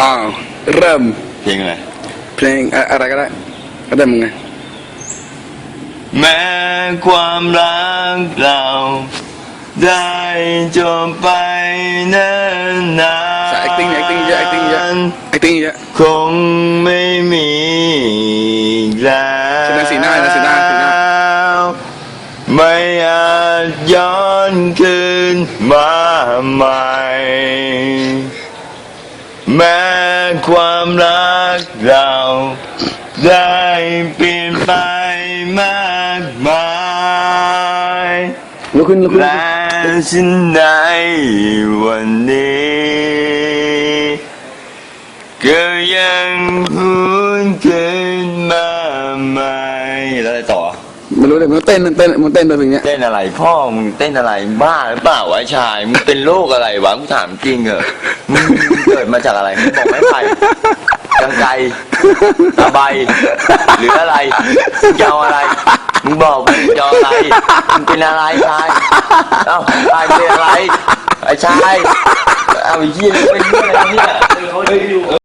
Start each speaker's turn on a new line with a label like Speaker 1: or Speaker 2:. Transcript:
Speaker 1: อ้าวเริ่ม
Speaker 2: เพลงอะไร
Speaker 1: เพลงอะอะไรก็ได้ก็ได้มึงไง
Speaker 2: แม้ความรักเรา ได้จบไปเนิ่นนาน
Speaker 1: ใช่ acting acting เยอะ acting เยอะ acting เยอะ
Speaker 2: คงไม่มีอีกแล้ว
Speaker 1: แสดงสีหน้านะสีหน้าสีหน้า
Speaker 2: ไม่อาจย้อนคืนมาใหม่ แม้ความรักเราได้เปลี่ยนไปมากมาย
Speaker 1: ลุกขึ้นลุกขึ้น
Speaker 2: และฉันในวันนี้ก็ยังพูนขึ้นมาใหม่แล้วอะไรต่อ
Speaker 1: ไม่รู้เลยมันเต้นเต้นมันเต้นไปอย่างเงี้ย
Speaker 2: เต้นอะไร พ่อมึงเต้นอะไรบ้าหรือเปล่าวะชาย มึงเป็นโรคอะไรวะกูถามจริงเหอะมึงเกิดมาจากอะไรมึงบอกไม่ไผ่กังไกตะไบหรืออะไรมึงจะเอาอะไรมึงบอกมึงจะเอาอะไรมึงเป็นอะไรชายเอ้าชายเป็นอะไรไอ้ชายเอาไอ้ยี่เป็นเรื่องอะไรเนี่ย